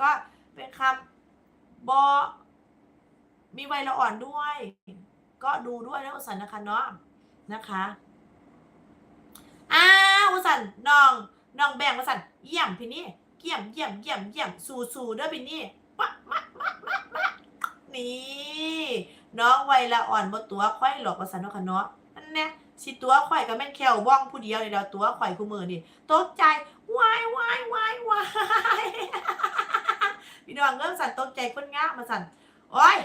ก็เป็นคำบอมีไวละอ่อนด้วย ก็ดูด้วยนะวสันนะคะเนาะนะคะอ้าววสันน้องน้องแบงวสันเยี่ยมพี่นี่เยี่ยมเยี่ยมเยี่ยมเยี่ยมสู่สู่เด้อพี่นี่มะมะมะมะมะนี่น้องไวละอ่อนบ่ตัวค่อยหลอกวสันนะคะเนาะนั่นแน่สิตัวข่อยก็แม่นแควบ้องผู้เดียวนี่แล้วตัวข่อยคู่มือนี่ตกใจวายวายวายวาย น้องเริ่มสั่นตกใจคนง่ามาสั่นโอ้ย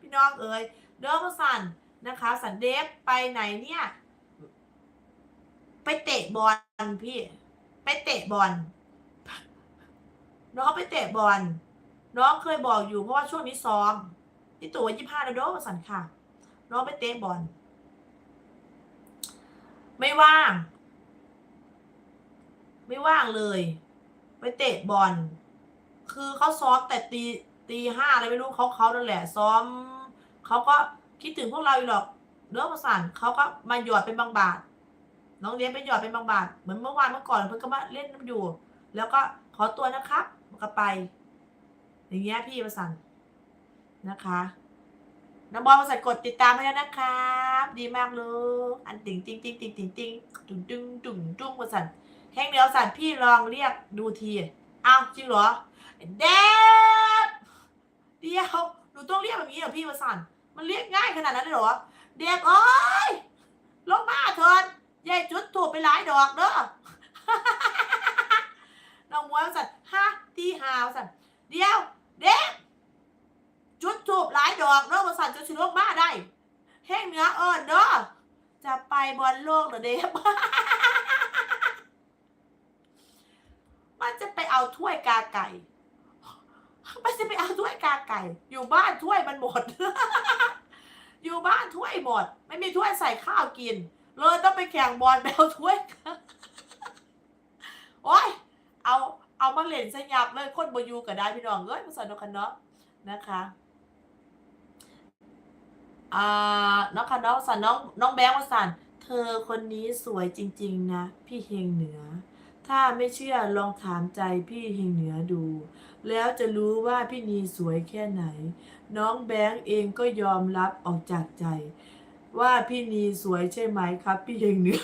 พี่น้องเอ๋ยเด้อมมาสั่นนะคะ สันเดฟไปไหนเนี่ย ไปเตะบอลพี่ ไปเตะบอลน้องไปเตะบอลน้องเคยบอกอยู่เพราะว่าช่วงนี้ซ้อมที่ตัวยี่ห้าแล้วเด้อมาสั่นค่ะ น้องไปเตะบอลไม่ว่าง ไม่ว่างเลย ไปเตะบอล คือเขาซ้อมแต่ตีตีห้าอะไรไม่รู้เขาเขานั่นแหละ ซ้อมเขาก็คิดถึงพวกเราอยู่หรอกเรื่องประสานเขาก็มาหยอดเป็นบางบาท น้องเลี้ยงไปหยอดเป็นบางบาท เหมือนเมื่อวานเมื่อก่อนเพิ่งก็มาเล่นน้ำอยู่ แล้วก็ขอตัวนะครับก็ไป อย่างเงี้ยพี่ประสานนะคะน้องบอลประสานกดติดตามให้แล้วนะครับ ดีมากเลยอันติ่งติ่งติ่งติ่งติ่งติ่งตุ้งตุ้งตุ้งตุ้งประสานแห้งเดียวสันพี่ลองเรียกดูทีอ้าวจริงเหรอ เดฟเดียวหนูต้องเรียกแบบนี้เหรอพี่วสันมันเรียกง่ายขนาดนั้นเลยเหรอเดฟเอ้ยลงมาเถินยายจุดถูกไปหลายดอกเด้อน้องมวยวสันฮะตีหาวสันเดียว เดฟจุดถูกหลายดอกเด้อวสันจะชิลงมาได้แห้งเนื้อเอิญเด้อจะไปบอลโลกเหรอเดฟมันจะไปเอาถ้วยกาไก่ จะไปเอาถ้วยกาไก่ อยู่บ้านถ้วยมันหมด อยู่บ้านถ้วยหมด ไม่มีถ้วยใส่ข้าวกิน เลยต้องไปแข่งบอลไปเอาถ้วย โอ้ย เอาเอามาเล่นสยับเลยคนบอยูก็ได้พี่น้องเอ้ยมาสอนกันเนาะนะคะอ่าน้องคะน้องสันน้องน้องแบงค์มาสันเธอคนนี้สวยจริง ๆ นะ พี่เฮงเหนือ ถ้าไม่เชื่อลองถามใจพี่เฮงเหนือดู แล้วจะรู้ว่าพี่นีสวยแค่ไหน น้องแบงค์เองก็ยอมรับออกจากใจ ว่าพี่นีสวยใช่ไหมครับ พี่เฮงเหนือ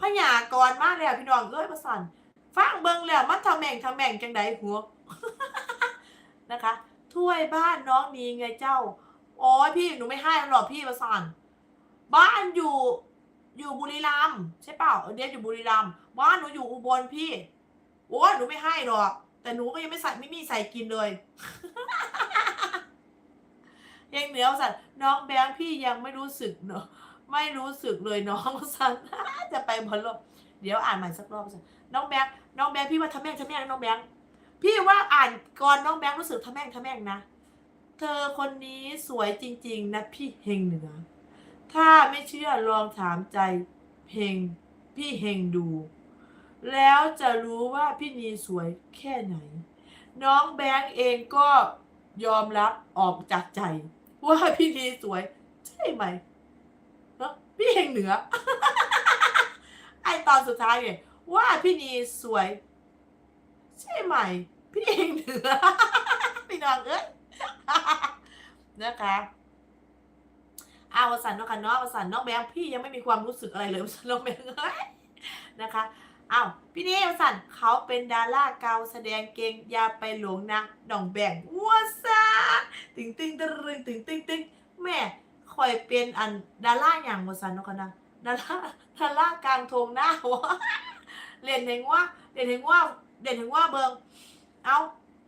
พยากรมากเลยอะพี่น้องเอ้ยประสันฟังเบิงแล้วมันทำแม่งทำแม่งจังไดหัวนะคะถ้วยบ้านน้องนีไงเจ้าอ้ยพี่หนูไม่ให้หรอกพี่ประสันบ้านอยู่ อยู่บุรีรัมย์ใช่เปล่าเออเดียอยู่บุรีรัมย์บ้านหนูอยู่อุบลพี่โอ้หนูไม่ให้หรอก แต่หนูก็ยังไม่ใส่ไม่มีใส่กินเลยยังเหนือสัตว์น้องแบงค์พี่ยังไม่รู้สึกเนอะไม่รู้สึกเลยน้องสัตว์จะไปบอลโลกเดี๋ยวอ่านใหม่สักรอบสัตว์น้องแบงค์น้องแบงค์พี่ว่าทำแม่งทำแม่งน้องแบงค์พี่ว่าอ่านก่อนน้องแบงค์รู้สึกทำแม่งทำแม่งนะ เธอคนนี้สวยจริง ๆ นะพี่เฮงเหนือ ถ้าไม่เชื่อลองถามใจเฮงพี่เฮงดู แล้วจะรู้ว่าพี่นีสวยแค่ไหน น้องแบงค์เองก็ยอมรับออกจากใจ ว่าพี่นีสวย ใช่ไหมเนอะพี่เฮงเหนือ ไอตอนสุดท้ายเนี่ยว่าพี่นีสวย ใช่ไหม พี่เฮงเหนือพี่น้องเอ้ยนะคะ อาวสันเนาะค่ะเนาะสันน้องแบงค์พี่ยังไม่มีความรู้สึกอะไรเลยสันน้องแบงค์นะคะอ้าวพี่นี่วสันเขาเป็นดาราเกาแสดงเก่งอย่าไปหลงนะน้องแบงค์วัวซาตึงตึงตึงตึงตึงตึงตงแม่คอยเป็นอันดาราอย่างวสันเนาะค่ะนะดาราดารากลางทงหน้าวะเรียนเห็นว่าเรียนเห็นว่าเรียนเห็นว่าเบิงเอา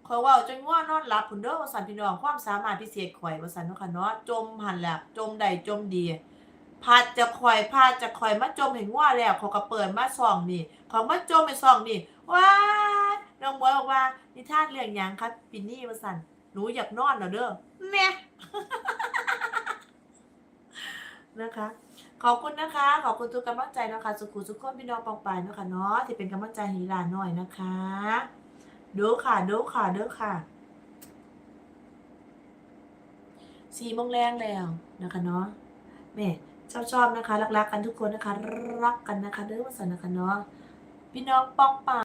ขอยว่าจนง่วนอนหลับผุนเด้อวสันพี่น้องความสามารถพิเศษข่อยวสันนะค่ะเนาะจมหันแหละจมใดจมดีพาดจะคอยพาดจะคอยมาจมเห็นว่าแล้วเขาก็เปิดมาซองนี่เขามาจมไปซองนี่ว้าน้องบอยบอกว่านิทานเรื่องยังครับปินนี่มาสั่นหนูอยากนอนเหรอเด้อแน่นะคะ ขอบคุณนะคะ ขอบคุณทุกกำลังใจนะคะ สุขุสุขคนพี่น้องปองปายนะคะเนาะที่เป็นกำลังใจให้ลาหน่อยนะคะ ดูค่ะดูค่ะดูค่ะสี่โมงแรงแล้วนะคะเนาะแม่ชอบชอบนะคะ รักๆกันทุกคนนะคะ รักกันนะคะเด้อมาสนนะคะเนาะพี่น้องป้องป่า